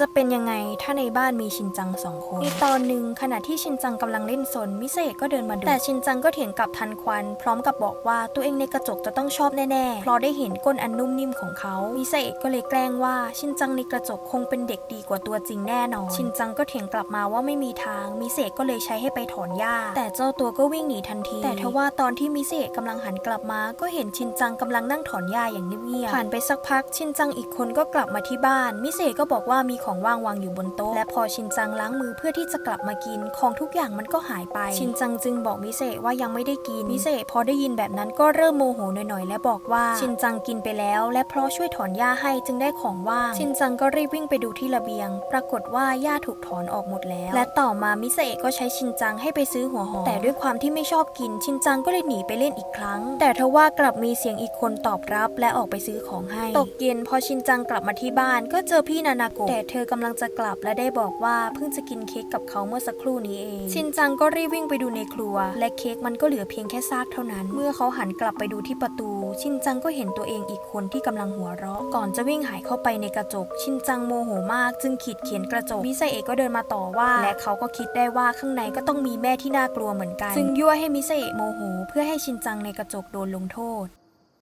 จะเป็นยังไงถ้าในบ้านมีชินจังสองคนในตอนหนึ่งขณะที่ชินจังกำลังเล่นสนมิเซะก็เดินมาดู แต่ชินจังก็เถียงกลับทันควัน พร้อมกับบอกว่าตัวเองในกระจกจะต้องชอบแน่ๆเพราะได้เห็นก้นอันนุ่มนิ่มของเขามิเซะก็เลยแกล้งว่าชินจังในกระจกคงเป็นเด็กดีกว่าตัวจริงแน่นอนชินจังก็เถียงกลับมาว่าไม่มีทางมิเซะก็เลยใช้ให้ไปถอนหญ้า แต่เจ้าตัวก็วิ่งหนีทันที แต่ทว่าตอนที่มิเซะกำลังหันกลับมา ก็เห็นชินจังกำลังนั่งถอนหญ้าอย่างเงียบๆผ่านไปสักพักชินจังอีกคนก็กลับมาที่บ้านมิเซะก็บอกว่ามีของของว่างวางอยู่บนโต๊ะ และพอชินจังล้างมือเพื่อที่จะกลับมากิน ของทุกอย่างมันก็หายไป ชินจังจึงบอกมิเซะว่ายังไม่ได้กินมิเซะพอได้ยินแบบนั้นก็เริ่มโมโหหน่อยๆ และบอกว่าชินจังกินไปแล้ว และเพราะช่วยถอนหญ้าให้จึงได้ของว่าง ชินจังก็รีบวิ่งไปดูที่ระเบียง ปรากฏว่าหญ้าถูกถอนออกหมดแล้ว และต่อมามิเซะก็ใช้ชินจังให้ไปซื้อหัวหอมแต่ด้วยความที่ไม่ชอบกินชินจังก็เลยหนีไปเล่นอีกครั้ง แต่ทว่ากลับมีเสียงอีกคนตอบรับ และออกไปซื้อของให้ ตกเย็นพอชินจังกลับมาที่บ้านก็เจอพี่นานาโกะแต่เธอกำลังจะกลับและได้บอกว่าเพิ่งจะกินเค้กกับเขาเมื่อสักครู่นี้เอง ชินจังก็รีบวิ่งไปดูในครัว และเค้กมันก็เหลือเพียงแค่ซากเท่านั้น เมื่อเขาหันกลับไปดูที่ประตู ชินจังก็เห็นตัวเองอีกคนที่กำลังหัวเราะ ก่อนจะวิ่งหายเข้าไปในกระจก ชินจังโมโหมาก จึงขีดเขียนกระจกมิไซเอะก็เดินมาต่อว่า และเขาก็คิดได้ว่าข้างในก็ต้องมีแม่ที่น่ากลัวเหมือนกัน จึงยั่วให้มิไซเอะโมโห เพื่อให้ชินจังในกระจกโดนลงโทษ